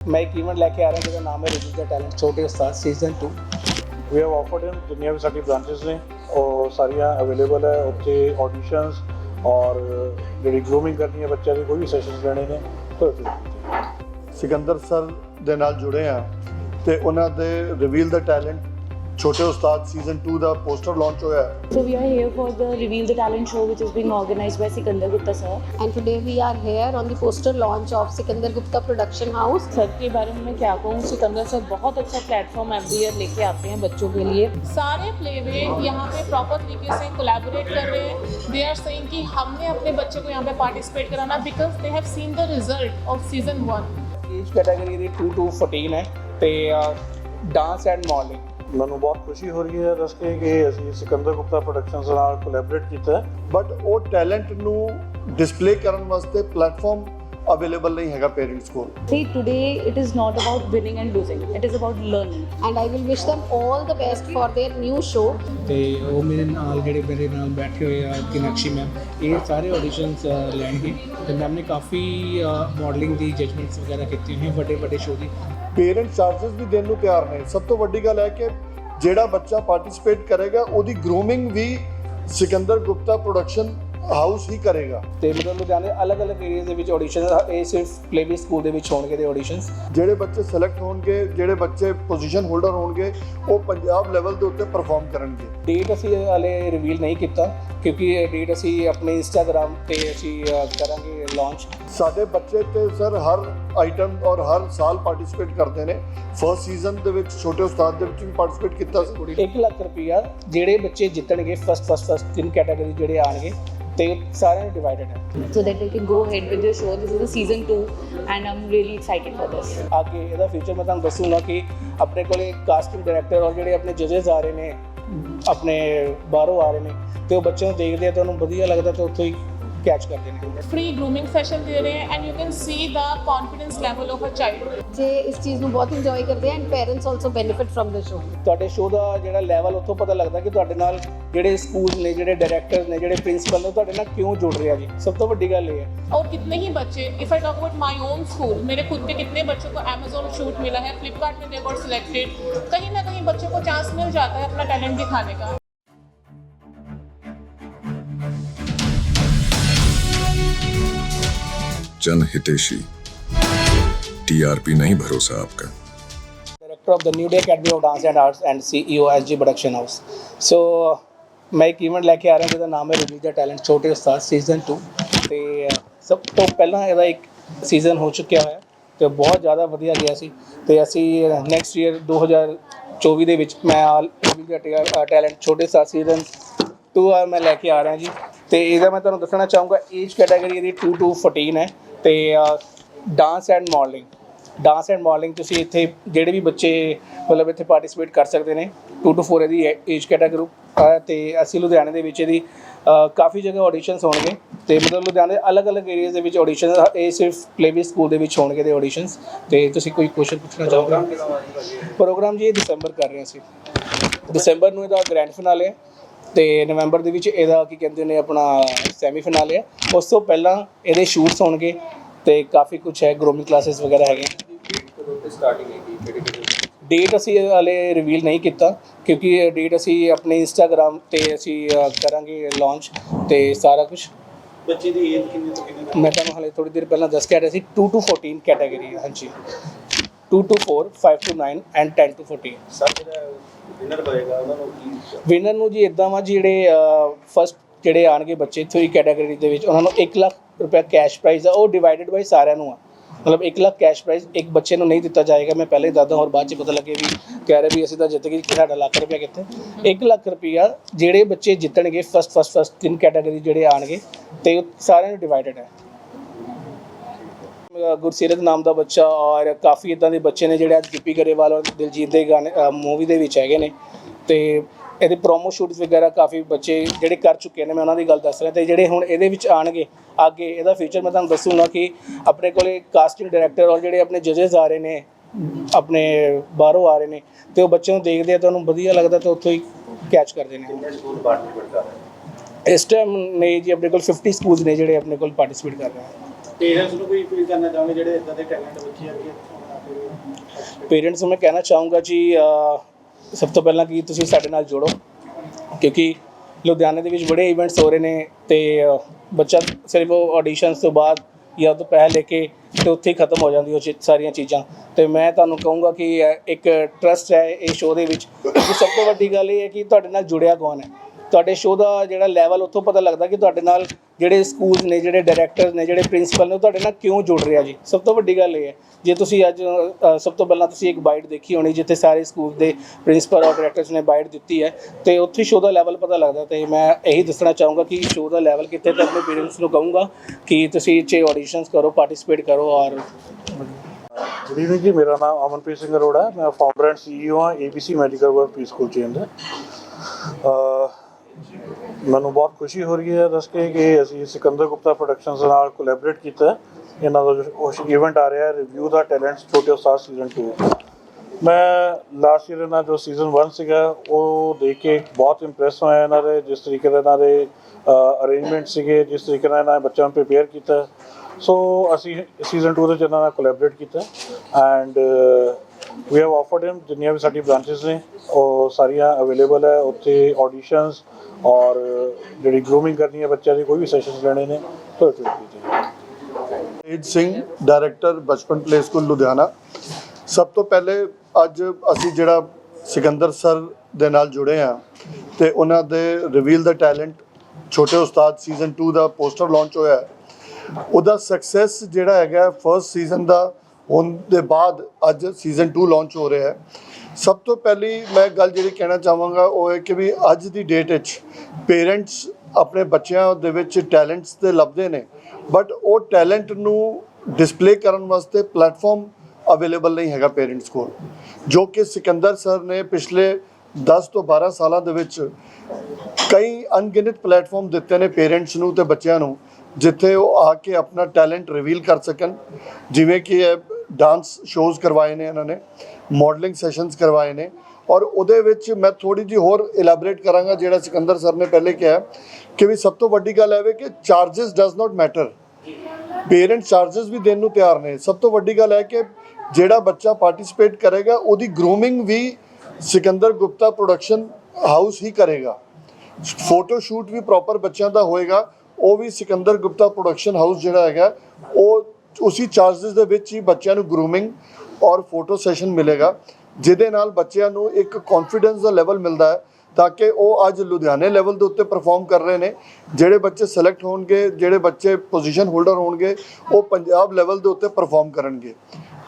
ਮੈਂ ਇੱਕ ਇਵੈਂਟ ਲੈ ਕੇ ਆ ਰਿਹਾ ਜਿਹਦਾ ਨਾਮ ਹੈ review the talent Chhote Ustaad season 2 we have offered ਇਨ ਜਿੰਨੀਆਂ ਵੀ ਸਾਡੀ ਬ੍ਰਾਂਚਸ ਨੇ ਉਹ ਸਾਰੀਆਂ ਅਵੇਲੇਬਲ ਹੈ ਉੱਥੇ ਆਡੀਸ਼ਨਸ ਔਰ ਜਿਹੜੀ ਗਰੂਮਿੰਗ ਕਰਨੀ ਹੈ ਬੱਚਿਆਂ ਦੀ ਕੋਈ ਵੀ ਸੈਸ਼ਨਸ ਲੈਣੇ ਨੇ ਸਿਕੰਦਰ ਸਰ ਦੇ ਨਾਲ ਜੁੜੇ ਆ ਤੇ ਉਹਨਾਂ ਦੇ ਰਿਵੀਲ ਦਾ talent Chhote Ustad season two का पोस्टर लॉन्च होया है। So we are here for the reveal the talent show which is being organised by Sikandar Gupta sir and today we are here on the poster launch of Sikandar Gupta production house sir के बारे में मैं क्या कहूँ Sikandar sir बहुत अच्छा platform every year लेके आते हैं बच्चों के लिए। सारे प्लेवे यहाँ पे प्रॉपर तरीके से कोलैबोरेट कर रहे हैं। दे आर सेइंग कि हमने अपने बच्चे को यहाँ पे पार्टिसिपेट कराना because they have seen the result of season one age category two to fourteen है। तो डांस एंड मॉडलिंग ਮੈਨੂੰ ਬਹੁਤ ਖੁਸ਼ੀ ਹੋ ਰਹੀ ਹੈ ਦੱਸ ਕੇ ਕਿ ਅਸੀਂ ਸਿਕੰਦਰ ਗੁਪਤਾ ਪ੍ਰੋਡਕਸ਼ਨਸ ਨਾਲ ਕੋਲੈਬੋਰੇਟ ਕੀਤਾ ਬਟ ਉਹ ਟੈਲੈਂਟ ਨੂੰ ਡਿਸਪਲੇ ਕਰਨ ਵਾਸਤੇ ਪਲੇਟਫਾਰਮ ਅਵੇਲੇਬਲ ਨਹੀਂ ਹੈਗਾ ਪੇਰੈਂਟਸ ਕੋਲ See, today it is not about winning and losing, it is about learning. And I will wish them all the best for their new show. ਤੇ ਉਹ ਮੇਰੇ ਨਾਲ ਜਿਹੜੇ ਮੇਰੇ ਨਾਲ ਬੈਠੇ ਹੋਏ ਆ ਕਿਨਕਸ਼ੀ ਮੈਮ ਇਹ ਸਾਰੇ ਆਡੀਸ਼ਨਸ ਲੈਣਗੇ ਤੇ ਮੈਮ ਨੇ ਕਾਫੀ ਮਾਡਲਿੰਗ ਦੀ ਜਜਮੈਂਟਸ ਵਗੈਰਾ ਕੀਤੀ ਹੋਈ ਵੱਡੇ ਵੱਡੇ ਸ਼ੋਅ ਦੀ ਪੇਰੈਂਟ ਚਾਰजेस ਵੀ ਦੇਣ ਨੂੰ ਤਿਆਰ ਨੇ ਸਭ ਤੋਂ ਵੱਡੀ ਗੱਲ ਹੈ ਕਿ ਜਿਹੜਾ ਬੱਚਾ ਪਾਰਟਿਸਿਪੇਟ ਕਰੇਗਾ ਉਹਦੀ ਗਰੂਮਿੰਗ ਵੀ ਸਿਕੰਦਰ ਗੁਪਤਾ ਪ੍ਰੋਡਕਸ਼ਨ ਹਾਊਸ ਹੀ ਕਰੇਗਾ। ਤੇ ਮਤਲਬ ਲੁਧਿਆਣੇ ਅਲੱਗ-ਅਲੱਗ ਏਰੀਆਜ਼ ਦੇ ਵਿੱਚ ਆਡੀਸ਼ਨ ਇਹ ਸਿਰਫ ਪਲੇਵੇ ਸਕੂਲ ਦੇ ਵਿੱਚ ਹੋਣਗੇ ਦੇ ਆਡੀਸ਼ਨਸ ਜਿਹੜੇ ਬੱਚੇ ਸਿਲੈਕਟ ਹੋਣਗੇ ਜਿਹੜੇ ਬੱਚੇ ਪੋਜੀਸ਼ਨ ਹੋਲਡਰ ਹੋਣਗੇ ਉਹ ਪੰਜਾਬ ਲੈਵਲ ਦੇ ਉੱਤੇ ਪਰਫਾਰਮ ਕਰਨਗੇ। ਡੇਟ ਅਸੀਂ ਹਾਲੇ ਰਿਵੀਲ ਨਹੀਂ ਕੀਤਾ ਕਿਉਂਕਿ ਇਹ ਡੇਟ ਅਸੀਂ ਆਪਣੇ ਇੰਸਟਾਗ੍ਰam ਤੇ ਅਸੀਂ ਕਰਾਂਗੇ ਲਾਂਚ ਸਾਡੇ ਬੱਚੇ ਤੇ ਸਰ ਹਰ ਆਈਟਮ ਔਰ ਹਰ ਸਾਲ ਪਾਰਟਿਸਿਪੇਟ ਕਰਦੇ ਨੇ। ਫਰਸਟ ਸੀਜ਼ਨ ਦੇ ਵਿੱਚ ਛੋਟੇ ਉਸਤਾਦ ਦੇ ਵਿੱਚ ਵੀ ਪਾਰਟਿਸਿਪੇਟ ਕੀਤਾ ਸੀ। 1 ਲੱਖ ਰੁਪਈਆ ਜਿਹੜੇ ਬੱਚੇ ਜਿੱਤਣਗੇ ਫਸਟ ਫਸਟ ਫਸਟ ਤਿੰਨ ਕੈਟਾਗਰੀ ਜਿਹੜੇ ਆਣਗੇ ਤੇ ਸਾਰਿਆਂ ਨੂੰ ਡਿਵਾਈਡਡ ਹੈ So that they can go ahead with their show. This is the season two, and I'm really excited for this. ਅੱਗੇ ਇਹਦਾ ਫਿਊਚਰ ਮੈਂ ਤੁਹਾਨੂੰ ਦੱਸੂਗਾ ਕਿ ਆਪਣੇ ਕੋਲੇ ਕਾਸਟਿੰਗ ਡਾਇਰੈਕਟਰ ਔਰ ਜਿਹੜੇ ਆਪਣੇ ਜजेस ਆ ਰਹੇ ਨੇ ਆਪਣੇ ਬਾਹਰੋਂ ਆ ਰਹੇ ਨੇ ਤੇ ਉਹ ਬੱਚਿਆਂ ਨੂੰ ਦੇਖਦੇ ਆ ਤਾਂ ਉਹਨੂੰ ਵਧੀਆ ਲੱਗਦਾ ਤਾਂ ਉੱਥੋਂ ਹੀ ਕੈਚ ਕਰਦੇ ਨੇ फ्री ग्रूमिंग सेशन दे रहे हैं and you can see the confidence level of a child ਜੇ ਇਸ ਚੀਜ਼ ਨੂੰ ਬਹੁਤ ਇੰਜੋਏ ਕਰਦੇ ਆ and parents also benefit from the show ਤੁਹਾਡੇ ਸ਼ੋਅ ਦਾ ਜਿਹੜਾ ਲੈਵਲ ਉੱਥੋਂ ਪਤਾ ਲੱਗਦਾ ਕਿ ਤੁਹਾਡੇ ਨਾਲ ਜਿਹੜੇ ਸਕੂਲ ਨੇ ਜਿਹੜੇ ਡਾਇਰੈਕਟਰ ਨੇ ਜਿਹੜੇ ਪ੍ਰਿੰਸੀਪਲ ਨੇ ਉਹ ਤੁਹਾਡੇ ਨਾਲ ਕਿਉਂ ਜੁੜ ਰਿਹਾ ਜੀ ਸਭ ਤੋਂ ਵੱਡੀ ਗੱਲ ਇਹ ਹੈ और कितने ही बच्चे if I talk about my own school मेरे खुद के कितने बच्चों को अमेजोन शूट मिला है फ्लिपकार्ट में दे गॉट सिलेक्टेड कहीं ना कहीं बच्चों को चांस मिल जाता है अपना टैलेंट दिखाने का जन हितेशी टीआरपी नहीं भरोसा आपका director of the New Day Academy of Dance and Arts and CEO S G production house so ਮੈਂ ਇੱਕ ਇਵੈਂਟ ਲੈ ਕੇ ਆ ਰਿਹਾ ਜਿਹਦਾ ਨਾਮ ਹੈ ਰਿਵਿਊ ਦਾ ਟੈਲੈਂਟ ਛੋਟੇ ਉਸਤਾਦ ਸੀਜ਼ਨ 2 ਤੇ ਸਭ ਤੋਂ ਪਹਿਲਾਂ ਇਹਦਾ ਇੱਕ ਸੀਜ਼ਨ ਹੋ ਚੁੱਕਿਆ ਹੋਇਆ ਤੇ ਬਹੁਤ ਜ਼ਿਆਦਾ ਵਧੀਆ ਗਿਆ ਸੀ ਤੇ ਅਸੀਂ ਨੈਕਸਟ ਈਅਰ 2024 ਦੇ ਵਿੱਚ ਮੈਂ ਰਿਵਿਊ ਦਾ ਟੈਲੈਂਟ ਛੋਟੇ ਉਸਤਾਦ ਸੀਜ਼ਨ 2 ਆ ਮੈਂ ਲੈ ਕੇ ਆ ਰਿਹਾ ਜੀ ਤੇ ਇਹਦਾ ਮੈਂ ਤੁਹਾਨੂੰ ਦੱਸਣਾ ਚਾਹੂੰਗਾ ਏਜ ਕੈਟਾਗਰੀ ਇਹਦੀ 2 to 14 ਹੈ ਤੇ dance and modelling dance and modelling ਤੁਸੀਂ ਇੱਥੇ ਜਿਹੜੇ ਵੀ ਬੱਚੇ ਮਤਲਬ ਇੱਥੇ ਪਾਰਟਿਸਿਪੇਟ ਕਰ ਸਕਦੇ ਨੇ 2 ਟੂ 4 ਇਹਦੀ ਏਜ ਕੈਟਾਗਰੀ ਹੈ ਤੇ ਅਸੀਂ ਲੁਧਿਆਣੇ ਦੇ ਵਿੱਚ ਇਹਦੀ ਕਾਫੀ ਜਗ੍ਹਾ ਆਡੀਸ਼ਨਸ ਹੋਣਗੇ ਤੇ ਮਤਲਬ ਲੁਧਿਆਣੇ ਦੇ ਅਲੱਗ-ਅਲੱਗ ਏਰੀਆਜ਼ ਦੇ ਵਿੱਚ ਆਡੀਸ਼ਨ ਇਹ ਸਿਰਫ ਪਲੇਵੇ ਸਕੂਲ ਦੇ ਵਿੱਚ ਹੋਣਗੇ ਦੇ ਆਡੀਸ਼ਨਸ ਤੇ ਤੁਸੀਂ ਕੋਈ ਕੁਐਸਚਨ ਪੁੱਛਣਾ ਚਾਹੋਗੇ? ਪ੍ਰੋਗਰਾਮ ਜੀ ਇਹ ਦਸੰਬਰ ਕਰ ਰਹੇ ਹਾਂ ਅਸੀਂ। ਦਸੰਬਰ ਨੂੰ ਇਹਦਾ ਗ੍ਰੈਂਡ ਫਿਨਾਲੇ ਹੈ। ਤੇ ਨਵੰਬਰ ਦੇ ਵਿੱਚ ਇਹਦਾ ਕੀ ਕਹਿੰਦੇ ਨੇ ਆਪਣਾ ਸੈਮੀ ਫਿਨਾਲੇ ਹੈ। ਉਸ ਤੋਂ ਪਹਿਲਾਂ ਇਹਦੇ ਸ਼ੂਟਸ ਹੋਣਗੇ ਤੇ ਕਾਫੀ ਕੁਝ ਹੈ ਗਰੂਮਿੰਗ ਕਲਾਸਿਸ ਵਗੈਰਾ ਹੈਗੇ। ਡੇਟ ਅਸੀਂ ਹਲੇ ਰਿਵੀਲ ਨਹੀਂ ਕੀਤਾ ਕਿਉਂਕਿ ਡੇਟ ਅਸੀਂ ਆਪਣੇ ਇੰਸਟਾਗ੍ਰam ਤੇ ਅਸੀਂ ਕਰਾਂਗੇ ਲਾਂਚ ਤੇ ਸਾਰਾ ਕੁਝ ਬੱਚੇ ਦੀ ਏਜ ਕਿੰਨੀ ਤੋਂ ਕਿੰਨੀ ਮੈਂ ਤੁਹਾਨੂੰ ਹਲੇ ਥੋੜੀ ਦੇਰ ਪਹਿਲਾਂ ਦੱਸ ਕੇ ਆ ਰਿਹਾ ਸੀ 2 to 14 ਕੈਟਾਗਰੀ ਹਾਂਜੀ। 2 to 4 5 to 9 and 10 to 14 sir ਜਿਹੜਾ ਵਿਨਰ ਹੋਏਗਾ, ਉਹਨਾਂ ਨੂੰ ਕੀ ਵਿਨਰ ਨੂੰ ਜੀ ਇਦਾਂ ਵਾ ਜਿਹੜੇ ਫਸਟ ਜਿਹੜੇ ਆਣਗੇ ਬੱਚੇ ਇੱਥੋਂ ਹੀ ਕੈਟਾਗਰੀ ਦੇ ਵਿੱਚ, ਉਹਨਾਂ ਨੂੰ 1 ਲੱਖ ਰੁਪਏ ਕੈਸ਼ ਪ੍ਰਾਈਜ਼ ਆ, ਉਹ ਡਿਵਾਈਡਡ ਬਾਈ ਸਾਰਿਆਂ ਨੂੰ ਆ। ਮਤਲਬ 1 ਲੱਖ ਕੈਸ਼ ਪ੍ਰਾਈਜ਼ ਇੱਕ ਬੱਚੇ ਨੂੰ ਨਹੀਂ ਦਿੱਤਾ ਜਾਏਗਾ, ਮੈਂ ਪਹਿਲੇ ਹੀ ਦੱਸਦਾ ਹੋਰ ਬਾਅਦ ਚ ਪਤਾ ਲੱਗੇ ਵੀ ਕਹਿ ਰਹੇ ਵੀ ਅਸੀਂ ਤਾਂ ਜਿੱਤ ਗਏ ਕਿ ਸਾਡਾ ਲੱਖ ਰੁਪਏ ਕਿੱਥੇ? 1 ਲੱਖ ਰੁਪਿਆ ਜਿਹੜੇ ਬੱਚੇ ਜਿੱਤਣਗੇ ਫਸਟ ਫਸਟ ਫਸਟ ਤਿੰਨ ਕੈਟਾਗਰੀ ਜਿਹੜੇ ਆਣਗੇ ਤੇ ਉਹ ਸਾਰਿਆਂ ਨੂੰ ਡਿਵਾਈਡਡ ਹੈ। ਗੁਰਸੀਰਤ ਨਾਮ ਦਾ ਬੱਚਾ ਔਰ ਕਾਫੀ ਇਦਾਂ ਦੇ ਬੱਚੇ ਨੇ ਜਿਹੜੇ ਅੱਜ ਗਿੱਪੀ ਗਰੇਵਾਲ ਔਰ ਦਿਲਜੀਤ ਦੇ ਗਾਣੇ ਮੂਵੀ ਦੇ ਵਿੱਚ ਹੈਗੇ ਨੇ। ਤੇ ਇਹਦੇ ਪ੍ਰੋਮੋ ਸ਼ੂਟਸ ਵਗੈਰਾ ਕਾਫੀ ਬੱਚੇ ਜਿਹੜੇ ਕਰ ਚੁੱਕੇ ਨੇ ਮੈਂ ਉਹਨਾਂ ਦੀ ਗੱਲ ਦੱਸ ਰਿਹਾ। ਤੇ ਜਿਹੜੇ ਹੁਣ ਇਹਦੇ ਵਿੱਚ ਆਣਗੇ ਅੱਗੇ ਇਹਦਾ ਫਿਊਚਰ ਮੈਂ ਤੁਹਾਨੂੰ ਦੱਸੂਗਾ ਕਿ ਆਪਣੇ ਕੋਲੇ ਕਾਸਟਿੰਗ ਡਾਇਰੈਕਟਰ ਔਰ ਜਿਹੜੇ ਆਪਣੇ ਜजेस ਆ ਰਹੇ ਨੇ ਆਪਣੇ ਬਾਹਰੋਂ ਆ ਰਹੇ ਨੇ ਤੇ ਉਹ ਬੱਚਿਆਂ ਨੂੰ ਦੇਖਦੇ ਆ ਤਾਂ ਉਹਨੂੰ ਵਧੀਆ ਲੱਗਦਾ ਤਾਂ ਉੱਥੋਂ ਹੀ ਕੈਚ ਕਰਦੇ ਨੇ। ਇਸ ਟਾਈਮ ਨੇ ਜੀ ਆਪਣੇ ਕੋਲ 50 ਸਕੂਲਸ ਨੇ ਜਿਹੜੇ ਆਪਣੇ ਕੋਲ ਪਾਰਟਿਸਿਪੇਟ ਕਰ ਰਹੇ ਹਨ ਪੇਰੈਂਟਸ ਨੂੰ ਕੋਈ ਕੋਈ ਕਰਨਾ ਚਾਹੁੰਗੇ ਜਿਹੜੇ ਇਦਾਂ ਦੇ ਟੈਲੈਂਟ ਬੱਚੇ ਅੱਗੇ ਪੇਰੈਂਟਸ ਨੂੰ ਮੈਂ ਕਹਿਣਾ ਚਾਹੂੰਗਾ ਜੀ ਸਭ ਤੋਂ ਪਹਿਲਾਂ ਕਿ ਤੁਸੀਂ ਸਾਡੇ ਨਾਲ ਜੁੜੋ, ਕਿਉਂਕਿ ਲੁਧਿਆਣੇ ਦੇ ਵਿੱਚ ਬੜੇ ਇਵੈਂਟਸ ਹੋ ਰਹੇ ਨੇ ਤੇ ਬੱਚਾ ਸਿਰਫ ਉਹ ਆਡੀਸ਼ਨਸ ਤੋਂ ਬਾਅਦ ਜਾਂ ਤੋਂ ਪਹਿਲ ਲੈ ਕੇ ਤੇ ਉੱਥੇ ਹੀ ਖਤਮ ਹੋ ਜਾਂਦੀ ਉਹ ਚੀ- ਸਾਰੀਆਂ ਚੀਜ਼ਾਂ। ਤੇ ਮੈਂ ਤੁਹਾਨੂੰ ਕਹੂੰਗਾ ਕਿ ਇੱਕ ਟਰਸਟ ਹੈ ਇਹ ਸ਼ੋਅ ਦੇ ਵਿੱਚ। ਸਭ ਤੋਂ ਵੱਡੀ ਗੱਲ ਇਹ ਹੈ ਕਿ ਤੁਹਾਡੇ ਨਾਲ ਜੁੜਿਆ ਕੌਣ ਹੈ? ਤੁਹਾਡੇ ਸ਼ੋਅ ਦਾ ਜਿਹੜਾ ਲੈਵਲ ਉੱਥੋਂ ਪਤਾ ਲੱਗਦਾ ਕਿ ਤੁਹਾਡੇ ਨਾਲ ਜਿਹੜੇ ਸਕੂਲਸ ਨੇ ਜਿਹੜੇ ਡਾਇਰੈਕਟਰ ਨੇ ਜਿਹੜੇ ਪ੍ਰਿੰਸੀਪਲ ਨੇ ਉਹ ਤੁਹਾਡੇ ਨਾਲ ਕਿਉਂ ਜੁੜ ਰਿਹਾ ਜੀ? ਸਭ ਤੋਂ ਵੱਡੀ ਗੱਲ ਇਹ ਹੈ ਜੇ ਤੁਸੀਂ ਅੱਜ ਅ, ਸਭ ਤੋਂ ਪਹਿਲਾਂ ਤੁਸੀਂ ਇੱਕ ਬਾਈਟ ਦੇਖੀ ਹੋਣੀ ਜਿੱਥੇ ਸਾਰੇ ਸਕੂਲ ਦੇ ਪ੍ਰਿੰਸੀਪਲ ਔਰ ਡਾਇਰੈਕਟਰਸ ਨੇ ਬਾਈਟ ਦਿੱਤੀ ਹੈ ਤੇ ਉੱਥੇ ਸ਼ੋਅ ਦਾ ਲੈਵਲ ਪਤਾ ਲੱਗਦਾ ਤੇ ਮੈਂ ਇਹੀ ਦੱਸਣਾ ਚਾਹੂੰਗਾ ਕਿ ਸ਼ੋਅ ਦਾ ਲੈਵਲ ਕਿੱਥੇ ਤੇ ਆਪਣੇ ਪੇਰੈਂਟਸ ਨੂੰ ਕਹੂੰਗਾ ਕਿ ਤੁਸੀਂ ਇਹ 'ਚ ਆਡੀਸ਼ਨਸ ਕਰੋ ਪਾਰਟਿਸਿਪੇਟ ਕਰੋ ਔਰ ਗੁੱਡ ਈਵਨਿੰਗ ਜੀ ਮੇਰਾ ਨਾਮ ਅਮਨਪ੍ਰੀਤ ਸਿੰਘ ਅਰੋੜਾ ਹੈ ਮੈਂ ਫਾਊਂਡਰ ਐਂਡ ਸੀਈਓ ਹਾਂ ABC medical work preschool chain ਦਾ ਮੈਨੂੰ ਬਹੁਤ ਖੁਸ਼ੀ ਹੋ ਰਹੀ ਹੈ ਦੱਸ ਕੇ ਕਿ ਅਸੀਂ ਸਿਕੰਦਰ ਗੁਪਤਾ ਪ੍ਰੋਡਕਸ਼ਨਸ ਨਾਲ ਕੋਲੈਬੋਰੇਟ ਕੀਤਾ ਇਹਨਾਂ ਦਾ ਜੋ ਇਵੈਂਟ ਆ ਰਿਹਾ ਹੈ ਰਿਵਿਊ ਦਾ ਟੈਲੈਂਟਸ ਛੋਟੇ ਉਸਤਾਦ ਸੀਜ਼ਨ 2 ਮੈਂ ਲਾਸਟ ਈਅਰ ਇਹਨਾਂ ਜੋ ਸੀਜ਼ਨ 1 ਸੀਗਾ, ਉਹ ਦੇਖ ਕੇ ਬਹੁਤ ਇੰਪ੍ਰੈਸ ਹੋਇਆ ਇਹਨਾਂ ਦੇ, ਜਿਸ ਤਰੀਕੇ ਦੇ ਇਹਨਾਂ ਦੇ ਅਰੇਂਜਮੈਂਟ ਸੀਗੇ, ਜਿਸ ਤਰੀਕੇ ਨਾਲ ਇਹਨਾਂ ਨੇ ਬੱਚਿਆਂ ਨੂੰ ਪ੍ਰੀਪੇਅਰ ਕੀਤਾ। ਸੋ ਅਸੀਂ ਸੀਜ਼ਨ 2 ਦੇ ਵਿੱਚ ਇਹਨਾਂ ਨਾਲ ਕੋਲੈਬੋਰੇਟ ਕੀਤਾ। And we have offered him ਜਿੰਨੀਆਂ ਵੀ ਸਾਡੀ ਬ੍ਰਾਂਚਸ ਨੇ ਉਹ ਸਾਰੀਆਂ ਅਵੇਲੇਬਲ ਹੈ ਉੱਥੇ ਆਡੀਸ਼ਨਸ ਔਰ ਜਿਹੜੀ ਗਰੂਮਿੰਗ ਕਰਨੀ ਹੈ ਬੱਚਿਆਂ ਦੀ ਕੋਈ ਵੀ ਸੈਸ਼ਨਸ ਲੈਣੇ ਨੇ ਤਾਂ ਉੱਥੇ ਕੀਤੇ Tej Singh director Bachpan play school Ludhiana ਸਭ ਤੋਂ ਪਹਿਲੇ ਅੱਜ ਅਸੀਂ ਜਿਹੜਾ ਸਿਕੰਦਰ ਸਰ ਦੇ ਨਾਲ ਜੁੜੇ ਆ ਤੇ ਉਹਨਾਂ ਦੇ ਰਿਵੀਲ ਦਾ ਟੈਲੈਂਟ ਛੋਟੇ ਉਸਤਾਦ ਸੀਜ਼ਨ 2 ਦਾ ਪੋਸਟਰ ਲਾਂਚ ਹੋਇਆ ਉਹਦਾ ਸਕਸੈਸ ਜਿਹੜਾ ਹੈਗਾ ਫਰਸਟ ਸੀਜ਼ਨ ਦਾ ਹੋਣ ਦੇ ਬਾਅਦ ਅੱਜ ਸੀਜ਼ਨ 2 ਲਾਂਚ ਹੋ ਰਿਹਾ ਹੈ। ਸਭ ਤੋਂ ਪਹਿਲੀ ਮੈਂ ਗੱਲ ਜਿਹੜੀ ਕਹਿਣਾ ਚਾਹਾਂਗਾ, ਉਹ ਹੈ ਕਿ ਵੀ ਅੱਜ ਦੀ ਡੇਟ ਵਿੱਚ ਪੇਰੈਂਟਸ ਆਪਣੇ ਬੱਚਿਆਂ ਦੇ ਵਿੱਚ ਟੈਲੈਂਟਸ ਤੇ ਲੱਭਦੇ ਨੇ ਬਟ ਉਹ ਟੈਲੈਂਟ ਨੂੰ ਡਿਸਪਲੇ ਕਰਨ ਵਾਸਤੇ ਪਲੇਟਫਾਰਮ ਅਵੇਲੇਬਲ ਨਹੀਂ ਹੈਗਾ ਪੇਰੈਂਟਸ ਕੋਲ। ਜੋ ਕਿ ਸਿਕੰਦਰ ਸਰ ਨੇ ਪਿਛਲੇ 10 ਤੋਂ 12 ਸਾਲਾਂ ਦੇ ਵਿੱਚ ਕਈ ਅਣਗਿਣਤ ਪਲੇਟਫਾਰਮ ਦਿੱਤੇ ਨੇ ਪੇਰੈਂਟਸ ਨੂੰ ਤੇ ਬੱਚਿਆਂ ਨੂੰ, ਜਿੱਥੇ ਉਹ ਆ ਕੇ ਆਪਣਾ ਟੈਲੈਂਟ ਰਿਵੀਲ ਕਰ ਸਕਣ। ਜਿਵੇਂ ਕਿ ਡਾਂਸ ਸ਼ੋਜ਼ ਕਰਵਾਏ ਨੇ ਇਹਨਾਂ ਨੇ ਮਾਡਲਿੰਗ ਸੈਸ਼ਨਸ ਕਰਵਾਏ ਨੇ ਔਰ ਉਹਦੇ ਵਿੱਚ ਮੈਂ ਥੋੜੀ ਜੀ ਹੋਰ ਇਲੈਬੋਰੇਟ ਕਰਾਂਗਾ ਜਿਹੜਾ ਸਿਕੰਦਰ ਸਰ ਨੇ ਪਹਿਲੇ ਕਿਹਾ ਕਿ ਵੀ ਸਭ ਤੋਂ ਵੱਡੀ ਗੱਲ ਹੈ ਕਿ charges does not matter parents charges ਵੀ ਦੇਣ ਨੂੰ ਤਿਆਰ ਨੇ। ਸਭ ਤੋਂ ਵੱਡੀ ਗੱਲ ਹੈ ਕਿ ਜਿਹੜਾ ਬੱਚਾ ਪਾਰਟਿਸਿਪੇਟ ਕਰੇਗਾ, ਉਹਦੀ ਗਰੂਮਿੰਗ ਵੀ ਸਿਕੰਦਰ ਗੁਪਤਾ ਪ੍ਰੋਡਕਸ਼ਨ ਹਾਊਸ ਹੀ ਕਰੇਗਾ। ਫੋਟੋ ਸ਼ੂਟ ਵੀ ਪ੍ਰੋਪਰ ਬੱਚਿਆਂ ਦਾ ਹੋਏਗਾ, ਉਹ ਵੀ ਸਿਕੰਦਰ ਗੁਪਤਾ ਪ੍ਰੋਡਕਸ਼ਨ ਹਾਊਸ ਜਿਹੜਾ ਹੈਗਾ, ਉਹ ਉਸੇ ਚਾਰजेस ਦੇ ਵਿੱਚ ਹੀ ਬੱਚਿਆਂ ਨੂੰ ਗਰੂਮਿੰਗ ਔਰ ਫੋਟੋ ਸੈਸ਼ਨ ਮਿਲੇਗਾ, ਜਿਹਦੇ ਨਾਲ ਬੱਚਿਆਂ ਨੂੰ ਇੱਕ ਕੌਨਫੀਡੈਂਸ ਦਾ ਲੈਵਲ ਮਿਲਦਾ ਹੈ, ਤਾਂ ਕਿ ਉਹ ਅੱਜ ਲੁਧਿਆਣੇ ਲੈਵਲ ਦੇ ਉੱਤੇ ਪਰਫਾਰਮ ਕਰ ਰਹੇ ਨੇ। ਜਿਹੜੇ ਬੱਚੇ ਸਿਲੈਕਟ ਹੋਣਗੇ, ਜਿਹੜੇ ਬੱਚੇ ਪੋਜੀਸ਼ਨ ਹੋਲਡਰ ਹੋਣਗੇ, ਉਹ ਪੰਜਾਬ ਲੈਵਲ ਦੇ ਉੱਤੇ ਪਰਫਾਰਮ ਕਰਨਗੇ।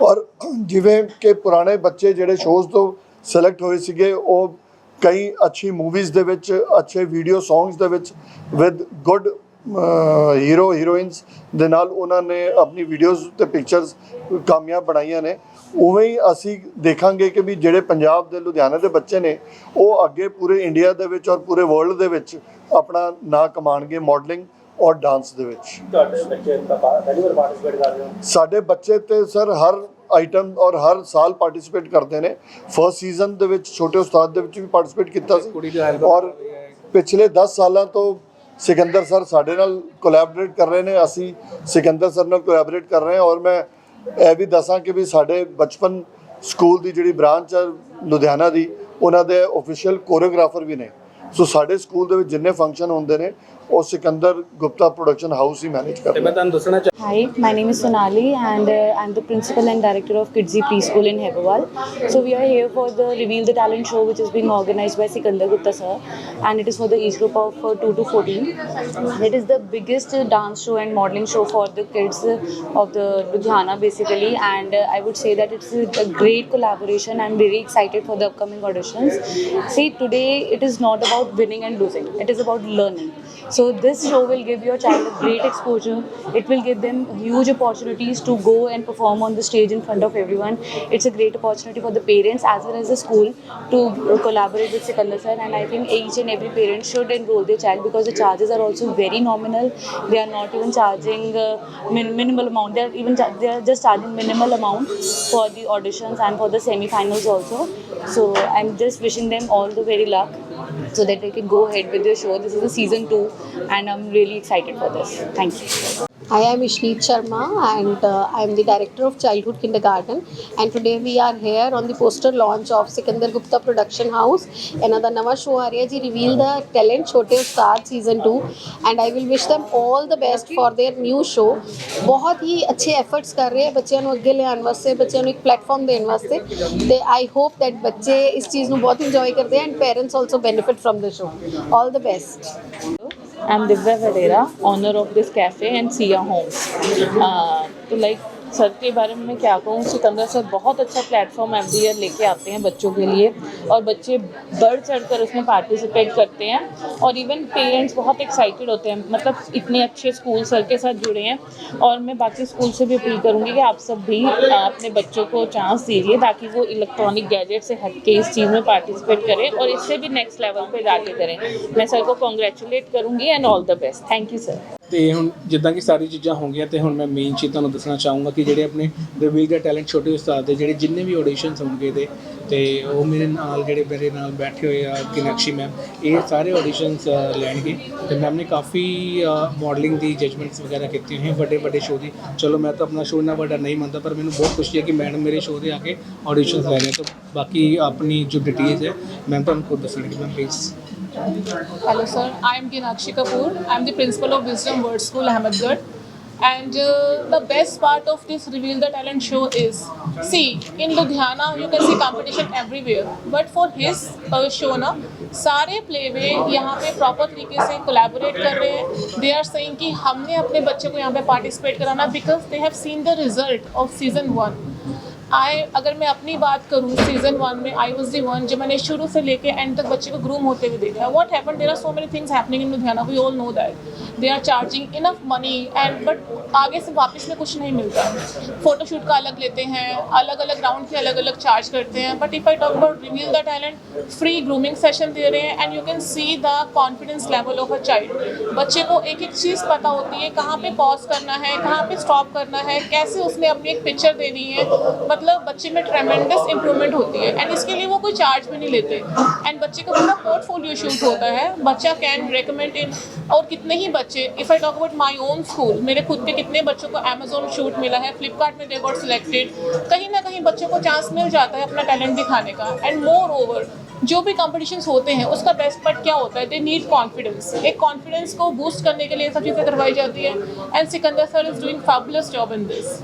ਔਰ ਜਿਵੇਂ ਕਿ ਪੁਰਾਣੇ ਬੱਚੇ ਜਿਹੜੇ ਸ਼ੋਜ਼ ਤੋਂ ਸਿਲੈਕਟ ਹੋਏ ਸੀਗੇ, ਉਹ ਕਈ ਅੱਛੀ ਮੂਵੀਜ਼ ਦੇ ਵਿੱਚ, ਅੱਛੇ ਵੀਡੀਓ ਸੌਂਗਸ ਦੇ ਵਿੱਚ ਵਿਦ ਗੁੱਡ ਹੀਰੋ ਹੀਰੋਇਨਸ ਦੇ ਨਾਲ ਉਹਨਾਂ ਨੇ ਆਪਣੀ ਵੀਡੀਓਜ਼ ਤੇ ਪਿਕਚਰਸ ਕਾਮਯਾਬ ਬਣਾਈਆਂ ਨੇ। ਉਵੇਂ ਹੀ ਅਸੀਂ ਦੇਖਾਂਗੇ ਕਿ ਵੀ ਜਿਹੜੇ ਪੰਜਾਬ ਦੇ ਲੁਧਿਆਣੇ ਦੇ ਬੱਚੇ ਨੇ ਉਹ ਅੱਗੇ ਪੂਰੇ ਇੰਡੀਆ ਦੇ ਵਿੱਚ ਔਰ ਪੂਰੇ ਵਰਲਡ ਦੇ ਵਿੱਚ ਆਪਣਾ ਨਾਂ ਕਮਾਣਗੇ ਮਾਡਲਿੰਗ ਔਰ ਡਾਂਸ ਦੇ ਵਿੱਚ। ਤੁਹਾਡੇ ਬੱਚੇ ਪਹਿਲੀ ਵਾਰ ਪਾਰਟਿਸਿਪੇਟ ਕਰ ਰਹੇ ਹੋ। ਸਾਡੇ ਬੱਚੇ ਤੇ ਸਰ ਹਰ ਆਈਟਮ ਔਰ ਹਰ ਸਾਲ ਪਾਰਟਿਸਿਪੇਟ ਕਰਦੇ ਨੇ। ਫਰਸਟ ਸੀਜ਼ਨ ਦੇ ਵਿੱਚ ਛੋਟੇ ਉਸਤਾਦ ਦੇ ਵਿੱਚ ਵੀ ਪਾਰਟਿਸਿਪੇਟ ਕੀਤਾ ਸੀ। ਔਰ ਪਿਛਲੇ 10 ਸਾਲਾਂ ਤੋਂ ਸਿਕੰਦਰ ਸਰ ਸਾਡੇ ਨਾਲ ਕੋਲੈਬੋਰੇਟ ਕਰ ਰਹੇ ਨੇ, ਅਸੀਂ ਸਿਕੰਦਰ ਸਰ ਨਾਲ ਕੋਲੈਬੋਰੇਟ ਕਰ ਰਹੇ ਹਾਂ ਔਰ ਮੈਂ ਇਹ ਵੀ ਦੱਸਾਂ ਕਿ ਵੀ ਸਾਡੇ ਬਚਪਨ ਸਕੂਲ ਦੀ ਜਿਹੜੀ ਬ੍ਰਾਂਚ ਹੈ ਲੁਧਿਆਣਾ ਦੀ, ਉਹਨਾਂ ਦੇ ਆਫੀਸ਼ੀਅਲ ਕੋਰੀਓਗ੍ਰਾਫਰ ਵੀ ਨੇ। ਸੋ ਸਾਡੇ ਸਕੂਲ ਦੇ ਵਿੱਚ ਜਿੰਨੇ ਫੰਕਸ਼ਨ ਹੁੰਦੇ ਨੇ ਉਹ ਸਿਕੰਦਰ ਗੁਪਤਾ ਪ੍ਰੋਡਕਸ਼ਨ ਹਾਊਸ ਹੀ ਮੈਨੇਜ ਤੇ ਕਰਦੇ ਮੈਂ ਤੁਹਾਨੂੰ ਦੱਸਣਾ ਚਾਹ Hi, my name is Sonali, and uh, I'm the principal and director of Kidsy Preschool in Hebawal. So we are here for the Reveal the Talent show, which is being organized by Sikandar Gupta sir, and it is for the age group of uh, 2 to 14. It is the biggest uh, dance show and modeling show for the kids uh, of the Ludhiana, basically, and uh, I would say that it's a, a great collaboration. I'm very excited for the upcoming auditions. See, today it is not about winning and losing; it is about learning. So this show will give your child a great exposure. It will give them huge opportunities to go and perform on the stage in front of everyone. It's a great opportunity for the parents as well as the school to collaborate with Sikandar sir. And I think each and every parent should enroll their child because the charges are also very nominal. They are not even charging uh, min- minimal amount. They are even cha- they are just charging minimal amount for the auditions and for the semi-finals also. So I'm just wishing them all the very luck so that they can go ahead with their show. This is the season two, and I'm really excited for this. Thank you. I am Ishneet Sharma and uh, I am the director of Childhood Kindergarten. And today we are here on the poster launch of Sikandar Gupta Production House. ਇਹਨਾਂ ਦਾ ਨਵਾਂ show ਆ ਰਿਹਾ ਜੀ reveal the talent Chhote Ustaad season 2 and I will wish them all the best for their new show ਬਹੁਤ ਹੀ ਅੱਛੇ efforts ਕਰ ਰਹੇ ਆ ਬੱਚਿਆਂ ਨੂੰ ਅੱਗੇ ਲਿਆਉਣ ਵਾਸਤੇ ਬੱਚਿਆਂ ਨੂੰ ਇੱਕ ਪਲੇਟਫਾਰਮ ਦੇਣ ਵਾਸਤੇ ਤੇ ਆਈ ਹੋਪ that ਬੱਚੇ ਇਸ ਚੀਜ਼ ਨੂੰ ਬਹੁਤ ਇੰਜੋਏ ਕਰਦੇ ਆ and parents also benefit from the show all the best I'm Divya Vadera, owner of this cafe and Sia Homes. Uh, so like sir के बारे में मैं क्या कहूँ, सिकंदर सर बहुत अच्छा प्लेटफॉर्म एवरी ईयर लेके आते हैं बच्चों के लिए और बच्चे बढ़ चढ़ कर उसमें पार्टिसिपेट करते हैं और इवन पेरेंट्स बहुत एक्साइटेड होते हैं मतलब इतने अच्छे स्कूल सर के साथ जुड़े हैं और मैं बाकी स्कूल से भी अपील करूँगी कि आप सब भी अपने बच्चों को चांस दीजिए ताकि वो इलेक्ट्रॉनिक गैजेट से हट के इस चीज़ में पार्टिसिपेट करें और इससे भी नेक्स्ट लेवल पर जाके करें। मैं सर को कॉन्ग्रेचुलेट करूँगी and all the best thank you sir ਤੇ ਹੁਣ ਜਿੱਦਾਂ ਕਿ ਸਾਰੀ ਚੀਜ਼ਾਂ ਹੋ ਗਈਆਂ ਤੇ ਹੁਣ ਮੈਂ ਮੇਨ ਚੀਜ਼ ਤੁਹਾਨੂੰ ਦੱਸਣਾ ਚਾਹੂੰਗਾ ਕਿ ਜਿਹੜੇ ਆਪਣੇ ਰਿਵੀਲ ਦਾ ਟੈਲੈਂਟ ਛੋਟੇ ਉਸਤਾਦ ਦੇ ਜਿਹੜੇ ਜਿੰਨੇ ਵੀ ਆਡੀਸ਼ਨਸ ਹੋਣਗੇ ਤੇ ਤੇ ਉਹ ਮੇਰੇ ਨਾਲ ਜਿਹੜੇ ਮੇਰੇ ਨਾਲ ਬੈਠੇ ਹੋਏ ਆ ਕਿਨਕਸ਼ੀ ਮੈਮ ਇਹ ਸਾਰੇ ਆਡੀਸ਼ਨਸ ਲੈਣਗੇ। ਤੇ ਮੈਮ ਨੇ ਕਾਫੀ ਮਾਡਲਿੰਗ ਦੀ ਜਜਮੈਂਟਸ ਵਗੈਰਾ ਕੀਤੀ ਹੋਈਆਂ, ਵੱਡੇ ਵੱਡੇ ਸ਼ੋਅ ਦੀ। ਚਲੋ ਮੈਂ ਤਾਂ ਆਪਣਾ ਸ਼ੋਅ ਇੰਨਾ ਵੱਡਾ ਨਹੀਂ ਮੰਨਦਾ, ਪਰ ਮੈਨੂੰ ਬਹੁਤ ਖੁਸ਼ੀ ਹੈ ਕਿ ਮੈਡਮ ਮੇਰੇ ਸ਼ੋਅ ਦੇ ਆ ਕੇ ਆਡੀਸ਼ਨਸ ਲੈ ਰਹੇ ਤਾਂ ਬਾਕੀ ਆਪਣੀ ਜੋ ਡਿਟੇਲਸ ਹੈ ਮੈਂ ਤੁਹਾਨੂੰ ਖੁਦ ਦੱਸਣਗੇ। Ma'am please Hello, sir. I am Kinakshi Kapoor. I am the principal of Wisdom Word School, Ahmedgarh. And uh, the best part of this Reveal the Talent show is see, in Ludhiana, you can see competition everywhere. But for his uh, show, ना सारे play playway यहाँ पे proper तरीके से collaborate कर रहे हैं they are saying कि हमने अपने बच्चे को यहाँ पे पार्टिसिपेट कराना because they have seen the result of season one I अगर मैं अपनी बात करूँ सीज़न वन में आई वॉज़ दी वन जो मैंने शुरू से लेके एंड तक बच्चे को ग्रूम होते हुए देखा what happen there are so many things happening in Ludhiana we all know that they are charging enough money and but आगे से वापस में कुछ नहीं मिलता। फोटोशूट का अलग लेते हैं अलग अलग राउंड के अलग अलग चार्ज करते हैं। But if I talk about reveal the talent free grooming session दे रहे हैं and you can see the confidence level of a child बच्चे को एक एक चीज़ पता होती है, कहाँ पे पॉज करना है, कहाँ पे स्टॉप करना है, कैसे उसने अपनी एक पिक्चर देनी है। मतलब बच्चे में ट्रेमेंडस इंप्रूवमेंट होती है। एंड इसके लिए वो कोई चार्ज भी नहीं लेते। एंड बच्चे का पूरा पोर्टफोलियो शूट होता है। बच्चा कैन रिकमेंड इन और कितने ही बच्चे if I talk about my own school मेरे खुद के कितने बच्चों को अमेजोन शूट मिला है फ्लिपकार्ट में दे सिलेक्टेड कहीं ना कहीं बच्चों को चांस मिल जाता है अपना टैलेंट दिखाने का। एंड मोर ओवर जो भी कॉम्पिटिशन होते हैं, उसका बेस्ट पार्ट क्या होता है? दे नीड कॉन्फिडेंस एक कॉन्फिडेंस को बूस्ट करने के लिए सब चीज़ें करवाई जाती है। And Sikandar sir is doing fabulous job in this